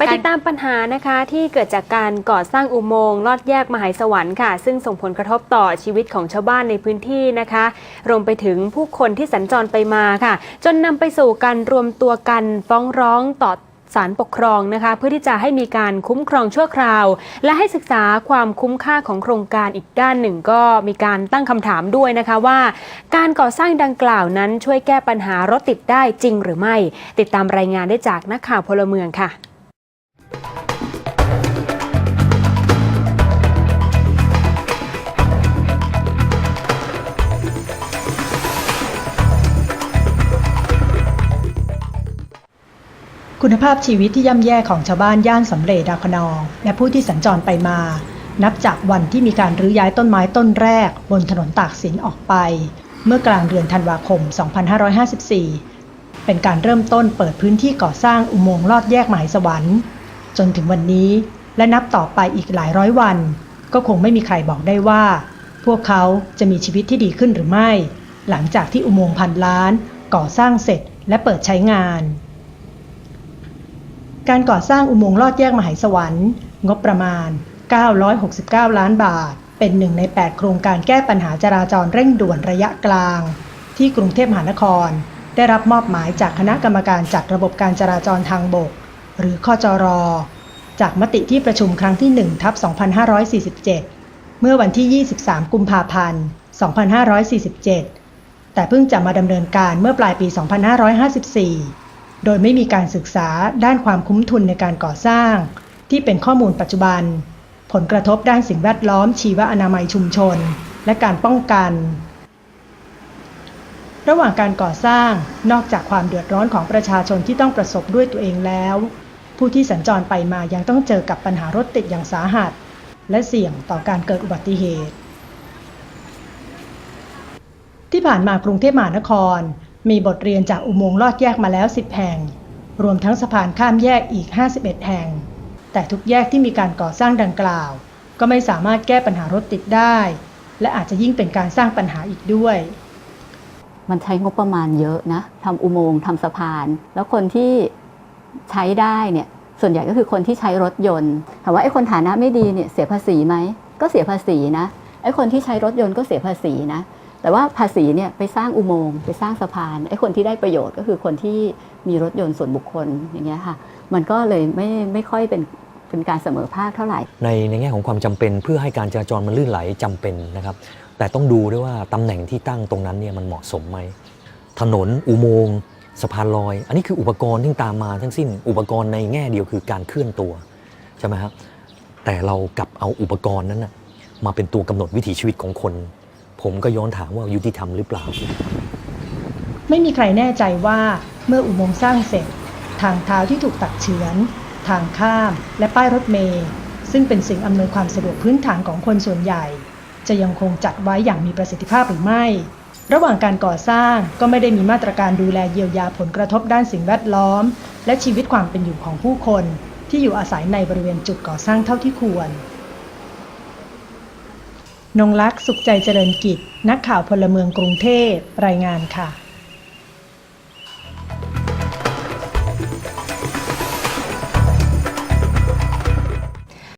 ไปติดตามปัญหานะคะที่เกิดจากการก่อสร้างอุโมงค์ลอดแยกมหายสวรรค์ค่ะ ซึ่งส่งผลกระทบต่อชีวิตของชาวบ้านในพื้นที่นะคะ รวมไปถึงผู้คนที่สัญจรไปมาค่ะ จนนำไปสู่การรวมตัวกันฟ้องร้องต่อศาลปกครองนะคะ เพื่อที่จะให้มีการคุ้มครองชั่วคราว และให้ศึกษาความคุ้มค่าของโครงการอีกด้านหนึ่ง ก็มีการตั้งคำถามด้วยนะคะว่า การก่อสร้างดังกล่าวนั้นช่วยแก้ปัญหารถติดได้จริงหรือไม่ ติดตามรายงานได้จากนักข่าวพลเมืองค่ะ คุณภาพชีวิตที่ย่ำแย่ของชาวบ้านย่านสำเร็จดาวคนอง และผู้ที่สัญจรไปมา นับจากวันที่มีการรื้อย้ายต้นไม้ต้นแรก บนถนนตากสินออกไป เมื่อกลางเดือนธันวาคม 2554 เป็นการเริ่มต้นเปิดพื้นที่ก่อสร้างอุโมงค์ลอดแยกหมายสวรรค์ จนถึงวันนี้และนับต่อไปอีกหลายร้อยวัน ก็คงไม่มีใครบอกได้ว่า พวกเขาจะมีชีวิตที่ดีขึ้นหรือไม่ หลังจากที่อุโมงค์พันล้าน ก่อสร้างเสร็จและเปิดใช้งาน การก่อสร้างอุโมงค์ลอดแยกมหายสวรรค์ งบประมาณ 969 ล้านบาท เป็นหนึ่งใน 8 โครงการแก้ปัญหาจราจรเร่งด่วนระยะกลาง ที่กรุงเทพมหานคร ได้รับมอบหมายจากคณะกรรมการจัดระบบการจราจรทางบก หรือข้อจรจากมติที่ประชุมครั้งที่1ทับ2547 เมื่อวันที่ 23 กุมภาพันธ์ 2547 แต่เพิ่งจะมาดำเนินการเมื่อปลายปี 2554 โดยไม่มีการศึกษาด้านความคุ้มทุนในการก่อสร้าง ที่เป็นข้อมูลปัจจุบัน ผลกระทบด้านสิ่งแวดล้อมชีวอนามัยชุมชน และการป้องกัน ระหว่างการก่อสร้างนอกจากความเดือดร้อนของประชาชนที่ต้องประสบด้วยตัวเองแล้ว ผู้ที่สัญจรไปมายังต้องเจอกับปัญหารถติดอย่างสาหัส และเสี่ยงต่อการเกิดอุบัติเหตุ ที่ผ่านมากรุงเทพมหานคร มีบทเรียนจากอุโมงค์ลอดแยกมาแล้ว 10 แห่ง รวมทั้งสะพานข้ามแยกอีก 51 แห่ง แต่ทุกแยกที่มีการก่อสร้างดังกล่าว ก็ไม่สามารถแก้ปัญหารถติดได้ และอาจจะยิ่งเป็นการสร้างปัญหาอีกด้วย มันใช้งบประมาณเยอะนะทำอุโมงค์ทำสะพาน แล้วคนที่ใช้ได้เนี่ยส่วนใหญ่ก็คือคนที่ใช้รถยนต์ถามว่าไอ้คนฐานะไม่ดีเนี่ยเสียภาษีไหมก็เสียภาษีนะไอ้คนที่ใช้รถยนต์ก็เสียภาษีนะ แต่ว่าภาษีเนี่ยไปสร้างอุโมงค์ไปสร้างสะพานไอ้คนที่ได้ประโยชน์ก็คือคนที่มีรถยนต์ส่วนบุคคลอย่างเงี้ยค่ะ มันก็เลยไม่ไม่ค่อยเป็นเป็นการเสมอภาคเท่าไหร่ ในในแง่ของความจำเป็นเพื่อให้การจราจรมันลื่นไหลจำเป็นนะครับ แต่ต้องดูด้วยว่าตำแหน่งที่ตั้งตรงนั้นเนี่ยมันเหมาะสมไหมถนนอุโมงค์สะพานลอย อันนี้คืออุปกรณ์ที่ตามมาทั้งสิ้น อุปกรณ์ในแง่เดียวคือการเคลื่อนตัวใช่ไหมครับแต่เรากลับเอาอุปกรณ์นั้นนะมาเป็นตัวกำหนดวิถีชีวิตของคน ผมก็ย้อนถามว่ายุติธรรมหรือเปล่า ไม่มีใครแน่ใจว่าเมื่ออุโมงค์สร้างเสร็จ ทางเท้าที่ถูกตัดเฉือน ทางข้าม และป้ายรถเมล์ซึ่งเป็นสิ่งอำนวยความสะดวกพื้นฐานของคนส่วนใหญ่ จะยังคงจัดไว้อย่างมีประสิทธิภาพหรือไม่ ระหว่างการก่อสร้างก็ไม่ได้มีมาตรการดูแลเยียวยาผลกระทบด้านสิ่งแวดล้อม และชีวิตความเป็นอยู่ของผู้คน ที่อยู่อาศัยในบริเวณจุดก่อสร้างเท่าที่ควร นงลักษ์สุขใจเจริญกิจ นักข่าวพลเมืองกรุงเทพรายงานค่ะ